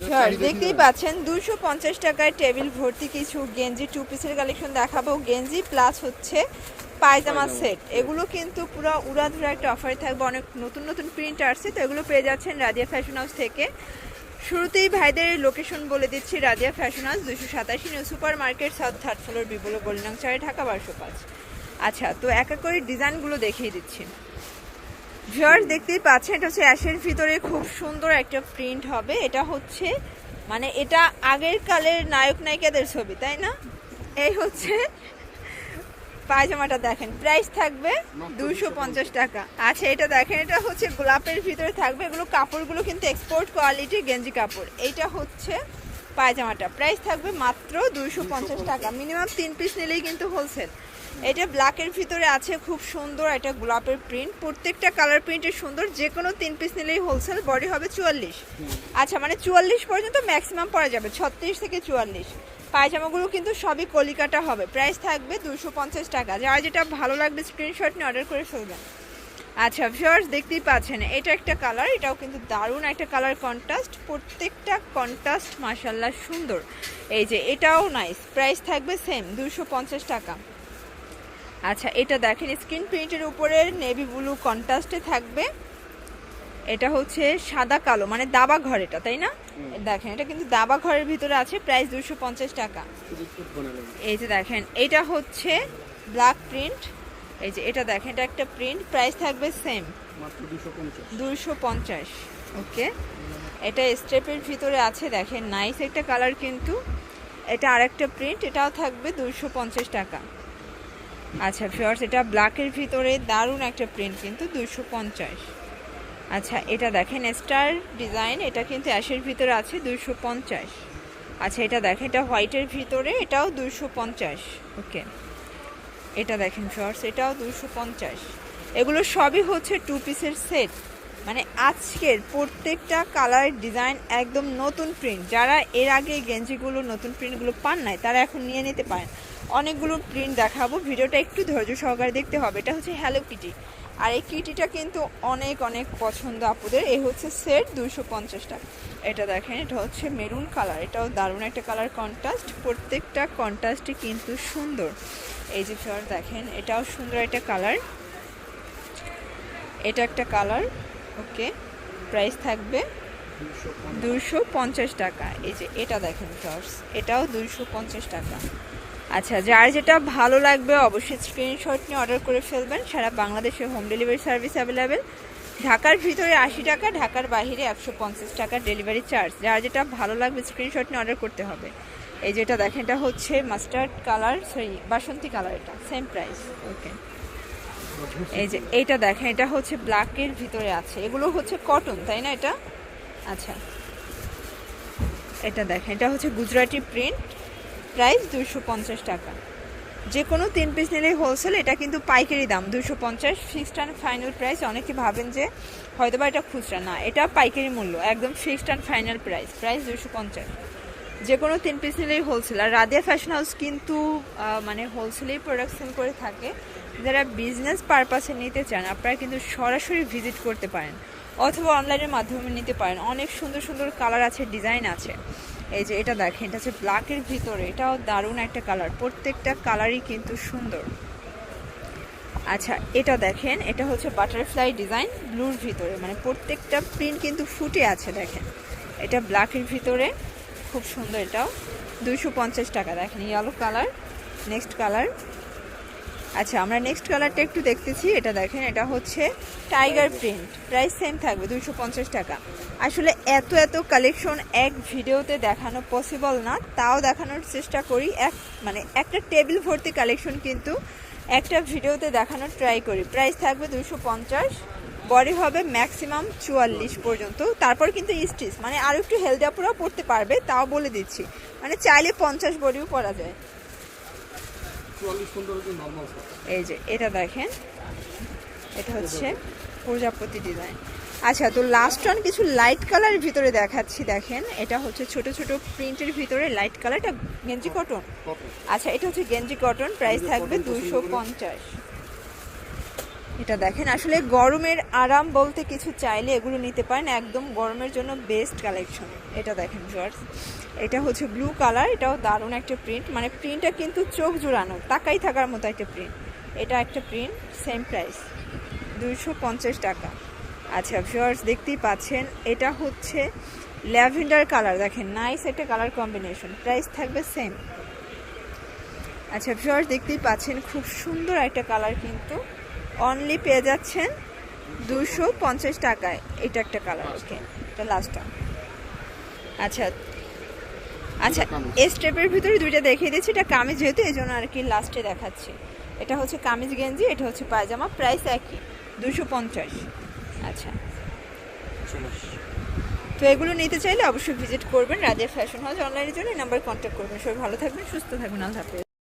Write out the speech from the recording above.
Sir দেখতেই পাচ্ছেন। দুশো পঞ্চাশ টাকায় টেবিল ভর্তি কিছু গেঞ্জি টু পিসের কালেকশন দেখাবো। গেঞ্জি প্লাস হচ্ছে পায়জামা সেট এগুলো কিন্তু পুরো উড়াধুরা একটা অফারে থাকবে। অনেক নতুন নতুন প্রিন্ট আসছে তো এগুলো পেয়ে যাচ্ছেন রাজিয়া ফ্যাশন হাউস থেকে। শুরুতেই ভাইদের লোকেশন বলে দিচ্ছি রাজিয়া ফ্যাশন হাউস দুশো সাতাশি new super market south third floor বিবল গোল্ডাং চারে ঢাকা বারোশো পাঁচ। আচ্ছা তো এক এক করে ডিজাইনগুলো দেখিয়ে দিচ্ছি। ভিউয়ার্স দেখতেই পাচ্ছেন এটা হচ্ছে অ্যাশের ভিতরে খুব সুন্দর একটা প্রিন্ট হবে। এটা হচ্ছে মানে এটা আগের কালের নায়ক নায়িকাদের ছবি তাই না? এই হচ্ছে পায়জামাটা দেখেন প্রাইস থাকবে দুশো পঞ্চাশ টাকা। আচ্ছা এটা দেখেন এটা হচ্ছে গোলাপের ভিতরে থাকবে এগুলো কাপড়গুলো কিন্তু এক্সপোর্ট কোয়ালিটির গেঞ্জি কাপড়। এইটা হচ্ছে পায়জামাটা প্রাইস থাকবে মাত্র দুশো পঞ্চাশ টাকা। মিনিমাম তিন পিস নিলেই কিন্তু হোলসেল এটা ব্ল্যাকের ভিতরে আছে, খুব সুন্দর একটা গোলাপের প্রিন্ট প্রত্যেকটা কালার প্রিন্টের সুন্দর যে কোনো তিন পিস নিলেই হোলসেল বডি হবে চুয়াল্লিশ। আচ্ছা মানে চুয়াল্লিশ পর্যন্ত ম্যাক্সিমাম পরা যাবে, ছত্রিশ থেকে চুয়াল্লিশ। পায়জামাগুলো কিন্তু সবই কলিকাটা হবে। প্রাইস থাকবে দুশো পঞ্চাশ টাকা। যার যেটা ভালো লাগবে স্ক্রিনশট নিয়ে অর্ডার করে ফেলবেন। আচ্ছা ভিউয়ার্স দেখতেই পাচ্ছেন, এটা একটা কালার এটাও কিন্তু দারুণ একটা কালার কন্ট্রাস্ট প্রত্যেকটা কন্ট্রাস্ট মাসাল্লাহ সুন্দর। এই যে, এটাও নাইস প্রাইস থাকবে সেম দুশো টাকা। আচ্ছা এটা দেখেন স্ক্রিন প্রিন্টের উপরে নেভি ব্লু কন্ট্রাস্টে থাকবে। এটা হচ্ছে সাদা কালো মানে দাবা ঘর এটা তাই না? দেখেন এটা কিন্তু দাবা ঘরের ভিতরে আছে প্রাইস দুশো পঞ্চাশ টাকা। এই যে দেখেন এটা হচ্ছে ব্ল্যাক প্রিন্ট। এই যে এটা দেখেন এটা একটা প্রিন্ট প্রাইস থাকবে সেম। দুশো পঞ্চাশ। ওকে? এটা স্টেপের ভিতরে আছে দেখেন নাইস একটা কালার কিন্তু। এটা আরেকটা প্রিন্ট এটাও থাকবে দুশো পঞ্চাশ টাকা। আচ্ছা ফিওর্স এটা ব্ল্যাকের ভিতরে দারুণ একটা প্রিন্ট কিন্তু দুশো পঞ্চাশ। আচ্ছা এটা দেখেন স্টার ডিজাইন এটা কিন্তু অ্যাশের ভিতরে আছে দুশো পঞ্চাশ। আচ্ছা এটা দেখেন, এটা হোয়াইটের ভিতরে, এটাও দুশো পঞ্চাশ। ওকে এটা দেখেন শর্টস এটাও দুশো পঞ্চাশ। এগুলো সবই হচ্ছে টু পিসের সেট মানে আজকের প্রত্যেকটা কালার ডিজাইন একদম নতুন প্রিন্ট যারা এর আগে গেঞ্জিগুলো, নতুন প্রিন্টগুলো পান নাই, তারা এখন নিয়ে নিতে পারেন। অনেকগুলো প্রিন্ট দেখাবো। ভিডিওটা একটু ধৈর্য সহকারে দেখতে হবে। এটা হচ্ছে হ্যালো কিটি আর এই কিটিটা কিন্তু অনেক অনেক পছন্দ আপুদের। এই হচ্ছে সেট দুশো পঞ্চাশ টাকা এটা দেখেন, এটা হচ্ছে মেরুন কালার এটাও দারুণ একটা কালার কন্ট্রাস্ট প্রত্যেকটা কন্ট্রাস্টই কিন্তু সুন্দর। এই যে ফ্লাওয়ার দেখেন, এটাও সুন্দর একটা কালার এটা একটা কালার ওকে প্রাইস থাকবে দুশো পঞ্চাশ টাকা। এই যে এটা দেখেন ফ্লাওয়ার্স এটাও দুশো পঞ্চাশ টাকা। আচ্ছা যার যেটা ভালো লাগবে অবশ্যই স্ক্রিনশট নিয়ে অর্ডার করে ফেলবেন। সারা বাংলাদেশে হোম ডেলিভারি সার্ভিস অ্যাভেলেবেল ঢাকার ভিতরে আশি টাকা, ঢাকার বাইরে একশো পঞ্চাশ টাকা ডেলিভারি চার্জ যার যেটা ভালো লাগবে স্ক্রিনশট নিয়ে অর্ডার করতে হবে। এই যেটা দেখেন, এটা হচ্ছে মাস্টার্ড কালার সরি বাসন্তী কালার এটা সেম প্রাইস ওকে এই যে এইটা দেখেন, এটা হচ্ছে ব্ল্যাকের ভিতরে আছে। এগুলো হচ্ছে কটন তাই না এটা? আচ্ছা। এটা দেখেন, এটা হচ্ছে গুজরাটি প্রিন্ট প্রাইস দুশো পঞ্চাশ টাকা। যে কোনো তিন পিস নিলেই হোলসেল এটা কিন্তু পাইকারি দাম দুশো পঞ্চাশ। ফিক্সড অ্যান্ড ফাইনাল প্রাইস অনেকে ভাবেন যে হয়তো বা এটা খুচরা। না, এটা পাইকারি মূল্য, একদম fixed and final price price দুশো পঞ্চাশ। যে কোনো তিন পিস নিলেই হোলসেল আর রাদিয়া ফ্যাশন হাউস কিন্তু মানে হোলসেলেই প্রোডাক্ট সেল করে থাকে। যারা বিজনেস পারপাসে নিতে চান, আপনারা কিন্তু সরাসরি ভিজিট করতে পারেন, অথবা অনলাইনের মাধ্যমে নিতে পারেন। অনেক সুন্দর সুন্দর কালার আছে ডিজাইন আছে। এই যে এটা দেখেন, এটা হচ্ছে ব্ল্যাকের ভিতরে, এটাও দারুণ একটা কালার, প্রত্যেকটা কালারই কিন্তু সুন্দর। আচ্ছা এটা দেখেন, এটা হচ্ছে বাটারফ্লাই ডিজাইন, ব্লুর ভিতরে মানে প্রত্যেকটা প্রিন্ট কিন্তু ফুটে আছে, দেখেন। এটা ব্ল্যাকের ভিতরে, খুব সুন্দর এটাও। দুইশো পঞ্চাশ টাকা, দেখেন ইয়েলো কালার নেক্সট কালার আচ্ছা আমরা নেক্সট কালারটা একটু দেখতেছি, এটা দেখেন, এটা হচ্ছে টাইগার প্রিন্ট প্রাইস সেম থাকবে পঞ্চাশ টাকা। আসলে এত এত কালেকশন এক ভিডিওতে দেখানো পসিবল না, তাও দেখানোর চেষ্টা করি, এক মানে একটা টেবিল ভর্তি কালেকশন কিন্তু একটা ভিডিওতে দেখানোর ট্রাই করি। প্রাইস থাকবে পঞ্চাশ বডি হবে ম্যাক্সিমাম চুয়াল্লিশ পর্যন্ত। তারপর কিন্তু স্টিচ মানে আরও একটু হেলদি আপুরাও পড়তে পারবে, তাও বলে দিচ্ছি। মানে চাইলে পঞ্চাশ বডিও পরা যায় চুয়াল্লিশ পনেরো যে নর্মাল এই যে এটা দেখেন। এটা হচ্ছে প্রজাপতি ডিজাইন আচ্ছা তো লাস্ট অন কিছু লাইট কালারের ভিতরে দেখাচ্ছি দেখেন। এটা হচ্ছে ছোট ছোট প্রিন্টের ভিতরে লাইট কালারটা গেঞ্জি কটন আচ্ছা এটা হচ্ছে গেঞ্জি কটন প্রাইস থাকবে দুশো পঞ্চাশ। এটা দেখেন, আসলে গরমের আরাম বলতে কিছু চাইলে এগুলো নিতে পারেন, একদম গরমের জন্য বেস্ট কালেকশন এটা দেখেন জর্জ এটা হচ্ছে ব্লু কালার এটাও দারুণ একটা প্রিন্ট মানে প্রিন্টটা কিন্তু চোখ জুড়ানো, তাকাই থাকার মতো একটা প্রিন্ট এটা একটা প্রিন্ট সেম প্রাইস দুইশো পঞ্চাশ টাকা। আচ্ছা ভিউয়ার্স দেখতেই পাচ্ছেন, এটা হচ্ছে ল্যাভেন্ডার কালার দেখেন নাইস একটা কালার কম্বিনেশন প্রাইস থাকবে সেম আচ্ছা ভিউয়ার্স দেখতেই পাচ্ছেন, খুব সুন্দর একটা কালার কিন্তু অনলি পেয়ে যাচ্ছেন দুশো পঞ্চাশ টাকায়। এটা একটা কালার ওকে এটা লাস্টটা আচ্ছা আচ্ছা। এই স্টেপের ভিতরে দুইটা দেখিয়ে দিচ্ছি এটা কামিজ যেহেতু এই জন্য আর কি লাস্টে দেখাচ্ছি। এটা হচ্ছে কামিজ গেঞ্জি এটা হচ্ছে পায়জামা প্রাইস একই দুশো পঞ্চাশ। আচ্ছা। তো এগুলো নিতে চাইলে অবশ্যই ভিজিট করবেন রাজিয়া ফ্যাশন হাউস অনলাইনের জন্য এই নাম্বার কন্ট্যাক্ট করবেন। সবাই ভালো থাকবেন সুস্থ থাকবেন আল্লাহ হাফেজ।